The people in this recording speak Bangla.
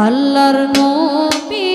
আল্লাহর নবী